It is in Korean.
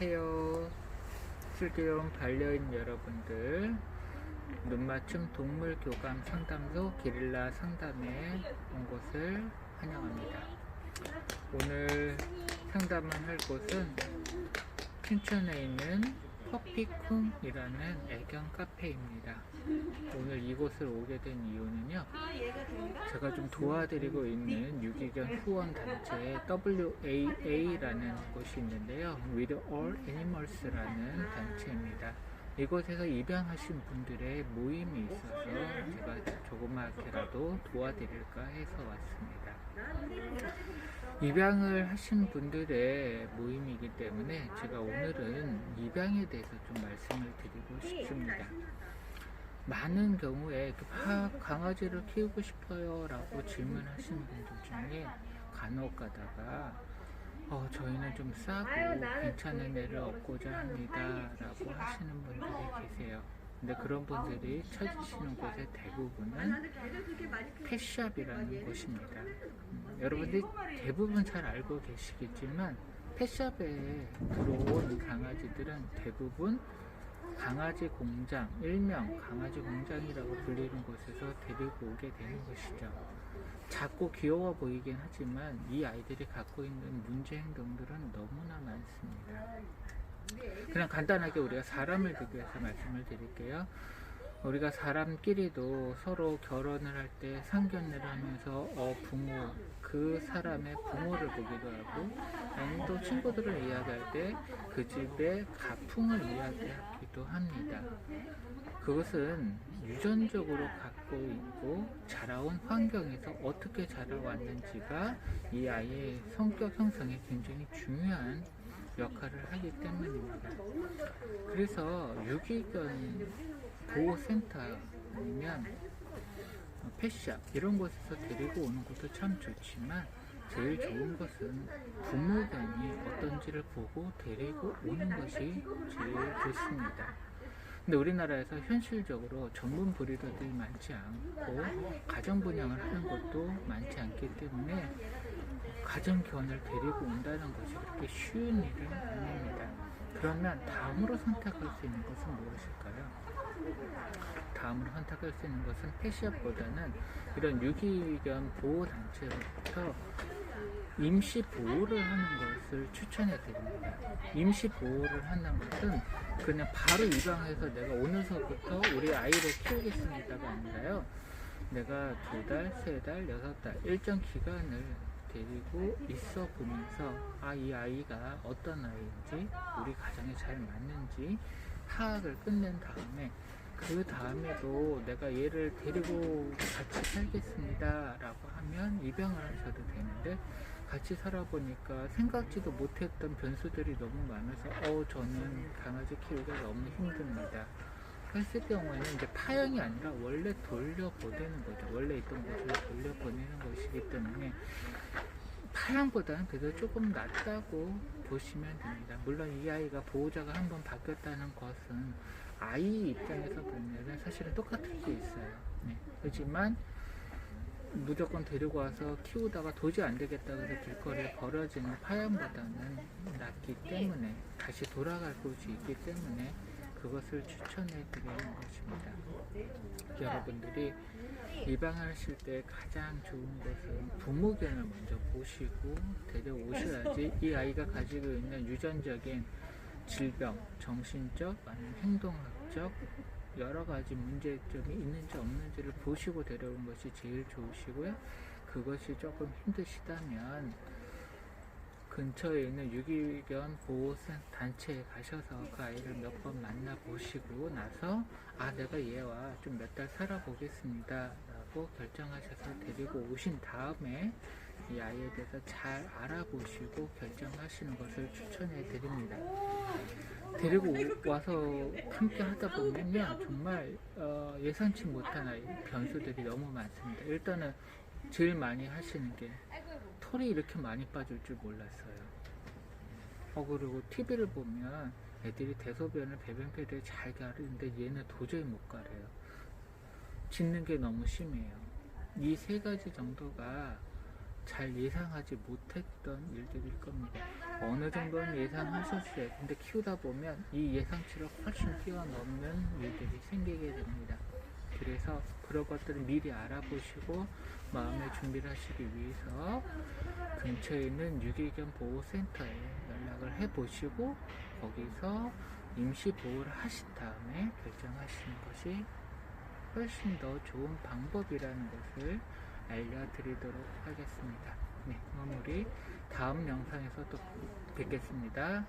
안녕하세요. 슬기로운 반려인 여러분들. 눈맞춤 동물 교감 상담소 게릴라 상담에 온 곳을 환영합니다. 오늘 상담을 할 곳은 춘천에 있는 퍼피쿵이라는 애견 카페입니다. 오늘 이곳을 오게 된 이유는요. 제가 좀 도와드리고 있는 유기견 후원 단체 WAA라는 곳이 있는데요. With All Animals라는 단체입니다. 이곳에서 입양하신 분들의 모임이 있어서 제가 조그맣게라도 도와드릴까 해서 왔습니다. 입양을 하신 분들의 모임이기 때문에 제가 오늘은 입양에 대해서 좀 말씀을 드리고 싶습니다. 많은 경우에 그 아, 강아지를 키우고 싶어요 라고 질문하시는 분들 중에 간혹 가다가 어, 저희는 좀 싸고 괜찮은 애를 얻고자 합니다 라고 하시는 분들이 계세요. 근데 그런 분들이 찾으시는 곳의 대부분은 펫샵이라는 곳입니다. 음, 여러분들이 대부분 잘 알고 계시겠지만 펫샵에 들어온 강아지들은 대부분 강아지 공장, 일명 강아지 공장이라고 불리는 곳에서 데리고 오게 되는 것이죠. 작고 귀여워 보이긴 하지만 이 아이들이 갖고 있는 문제 행동들은 너무나 많습니다. 그냥 간단하게 우리가 사람을 비교해서 말씀을 드릴게요. 우리가 사람끼리도 서로 결혼을 할 때 상견례를 하면서 어 부모 그 사람의 부모를 보기도 하고 아니면 또 친구들을 이야기할 때 그 집의 가풍을 이야기하기도 합니다. 그것은 유전적으로 갖고 있고 자라온 환경에서 어떻게 자라왔는지가 이 아이의 성격 형성에 굉장히 중요한 역할을 하기 때문입니다. 그래서 유기견 보호센터 아니면 펫샵 이런 곳에서 데리고 오는 것도 참 좋지만 제일 좋은 것은 부모견이 어떤지를 보고 데리고 오는 것이 제일 좋습니다. 근데 우리나라에서 현실적으로 전문 브리더들이 많지 않고 가정 분양을 하는 것도 많지 않기 때문에 가정 견을 데리고 온다는 것이 그렇게 쉬운 일은 아닙니다. 그러면 다음으로 선택할 수 있는 것은 무엇일까요? 다음으로 선택할 수 있는 것은 펫샵보다는 이런 유기견 보호단체로부터 임시 보호를 하는 것을 추천해 드립니다. 임시 보호를 하는 것은 그냥 바로 입양해서 내가 오늘서부터 우리 아이를 키우겠습니다가 아니라요. 내가 두 달, 세 달, 여섯 달 일정 기간을 데리고 있어 보면서 아 이 아이가 어떤 아이인지 우리 가정에 잘 맞는지 파악을 끝낸 다음에 그 다음에도 내가 얘를 데리고 같이 살겠습니다 라고 하면 입양을 하셔도 되는데 같이 살아보니까 생각지도 못했던 변수들이 너무 많아서 어 저는 강아지 키우기가 너무 힘듭니다 했을 경우에는 이제 파형이 아니라 원래 돌려보내는 거죠 원래 있던 곳으로 돌려보내는 것이기 때문에 파양보다는 그래도 조금 낫다고 보시면 됩니다. 물론 이 아이가 보호자가 한번 바뀌었다는 것은 아이 입장에서 보면 사실은 똑같을 수 있어요. 네. 하지만 무조건 데리고 와서 키우다가 도저히 안 되겠다 그래서 길거리에 버려지는 파양보다는 낫기 때문에 다시 돌아갈 곳이 있기 때문에 그것을 추천해 드리는 것입니다. 여러분들이 입양하실 때 가장 좋은 것은 부모견을 먼저 보시고 데려오셔야지 이 아이가 가지고 있는 유전적인 질병, 정신적, 아니면 행동학적 여러 가지 문제점이 있는지 없는지를 보시고 데려오는 것이 제일 좋으시고요. 그것이 조금 힘드시다면 근처에 있는 유기견 보호센 단체에 가셔서 그 아이를 몇 번 만나보시고 나서 아 내가 얘와 좀 몇 달 살아보겠습니다 라고 결정하셔서 데리고 오신 다음에 이 아이에 대해서 잘 알아보시고 결정하시는 것을 추천해 드립니다 데리고 와서 함께 하다 보면요 정말 어, 예상치 못한 아이 변수들이 너무 많습니다 일단은 제일 많이 하시는 게 털이 이렇게 많이 빠질 줄 몰랐어요. 어, 그리고 TV를 보면 애들이 대소변을 배변 패드에 잘 가르는데 얘는 도저히 못 가려요. 짖는 게 너무 심해요. 이 세 가지 정도가 잘 예상하지 못했던 일들일 겁니다. 어느 정도는 예상하셨어요. 근데 키우다 보면 이 예상치를 훨씬 뛰어넘는 일들이 생기게 됩니다. 그래서 그런 것들을 미리 알아보시고 마음의 준비를 하시기 위해서 근처에 있는 유기견 보호센터에 연락을 해보시고 거기서 임시 보호를 하신 다음에 결정하시는 것이 훨씬 더 좋은 방법이라는 것을 알려드리도록 하겠습니다. 네, 우리 다음 영상에서 또 뵙겠습니다.